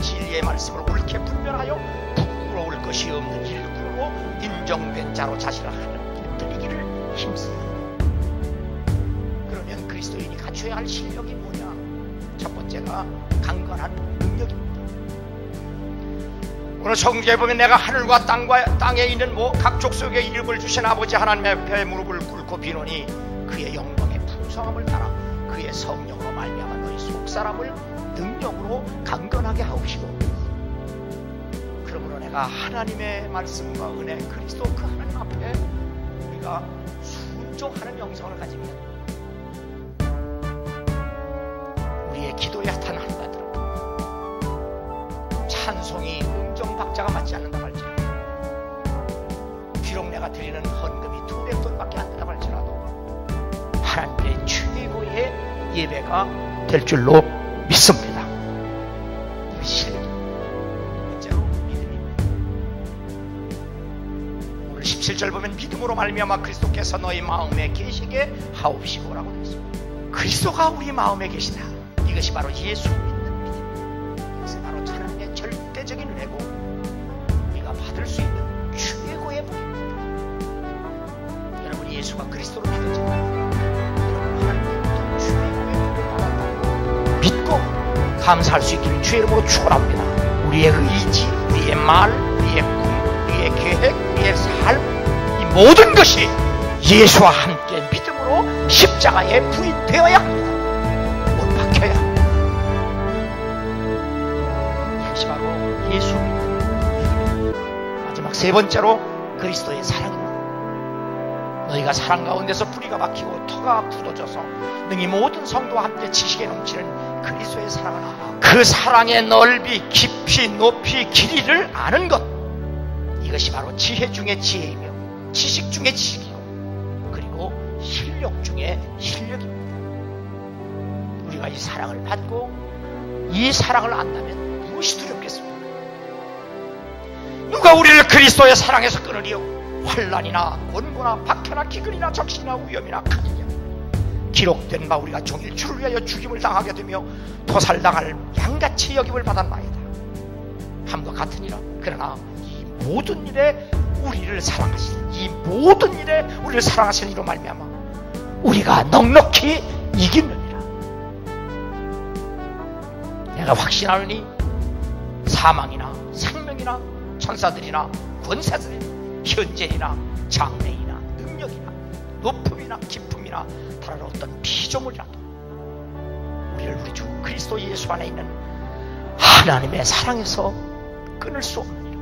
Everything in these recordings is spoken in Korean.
진리의 말씀을 옳게 분별하여 부끄러울 것이 없는 일꾼으로 인정된 자로 자신을 하나님께 드리기를 힘쓰라. 그러면 그리스도인이 갖춰야 할 실력이 뭐냐? 첫 번째가 강건한 능력입니다. 오늘 성경에 보면 내가 하늘과 땅과 땅에 있는 뭐각 족속에 이름을 주신 아버지 하나님의 앞에 무릎을 꿇고 비노니 그의 영광의 풍성함을 따라 그의 성령으로 말미암아 너희 속사람을 능력으로 강건하게 하옵시고. 그러므로 내가 하나님의 말씀과 은혜 그리스도 그 하나님 앞에 우리가 순종하는 영성을 가지면 우리의 기도에 나타난다더라 찬송이 응정박자가 맞지 않는다 할지라도 비록 내가 드리는 헌금 예배가 될 줄로 믿습니다. 실력. 번째로 믿음입니다. 오늘 17절 보면 믿음으로 말미암아 그리스도께서 너희 마음에 계시게 하옵시고라고 되어 있습니다. 그리스도가 우리 마음에 계시다. 이것이 바로 예수 믿는 믿음. 이것이 바로 하나님의 절대적인 은혜고 우리가 받을 수 있는 최고의 복입니다. 여러분 예수가 그리스도로 믿어진다. 감사할 수 있기를 주의 이름으로 축원합니다. 우리의 의지, 우리의 말, 우리의 꿈, 우리의 계획, 우리의 삶 이 모든 것이 예수와 함께 믿음으로 십자가에 부인되어야 합니다. 못 박혀야 합니다. 이것이 바로 예수 믿음. 마지막 세 번째로 그리스도의 사랑입니다. 너희가 사랑 가운데서 뿌리가 박히고 터가 굳어져서 능히 모든 성도와 함께 지식에 넘치는 그리스도의 알아. 그 사랑의 넓이, 깊이, 높이, 길이를 아는 것. 이것이 바로 지혜 중의 지혜이며 지식 중의 지식이고 그리고 실력 중의 실력입니다. 우리가 이 사랑을 받고 이 사랑을 안다면 무엇이 두렵겠습니까? 누가 우리를 그리스도의 사랑에서 끊으리요? 환란이나 권고나 박해나 기근이나 적신이나 위험이나 칼이냐 기록된 바 우리가 종일 주를 위하여 죽임을 당하게 되며 도살당할 양같이 여김을 받았나이다. 함과 같으니라. 그러나 이 모든 일에 우리를 사랑하시는 이 모든 일에 우리를 사랑하시는 이로 말미암아 우리가 넉넉히 이기느니라. 내가 확신하노니 사망이나 생명이나 천사들이나 권세들이나 현재이나 장래이나 능력이나 높음이나 깊음 이나 다른 어떤 피조물이라도 우리를 우리 주 그리스도 예수 안에 있는 하나님의 사랑에서 끊을 수 없느니라.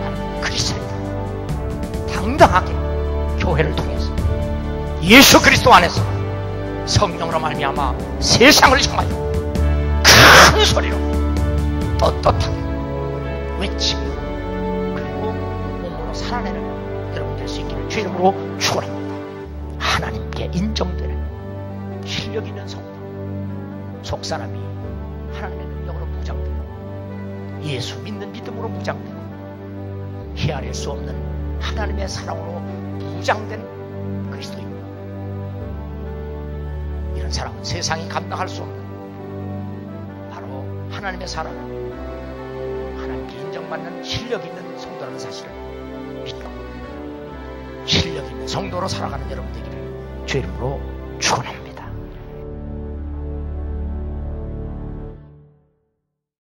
나는 그리스도이다. 당당하게 교회를 통해서 예수 그리스도 안에서 성령으로 말미암아 세상을 향하여 큰 소리로 떳떳하게 외치며 그리고 몸으로 살아내는 여러분 될 수 있기를 주 이름으로 축원합니다. 하나님께 인정되는 실력 있는 성도 속 사람이 하나님의 능력으로 무장되고 예수 믿는 믿음으로 무장되고 헤아릴 수 없는 하나님의 사랑으로 무장된 그리스도입니다. 이런 사람은 세상이 감당할 수 없는 바로 하나님의 사랑을 하나님께 인정받는 실력 있는 성도라는 사실을 성도로 살아가는 여러분 되기를 주 이름으로 축원합니다.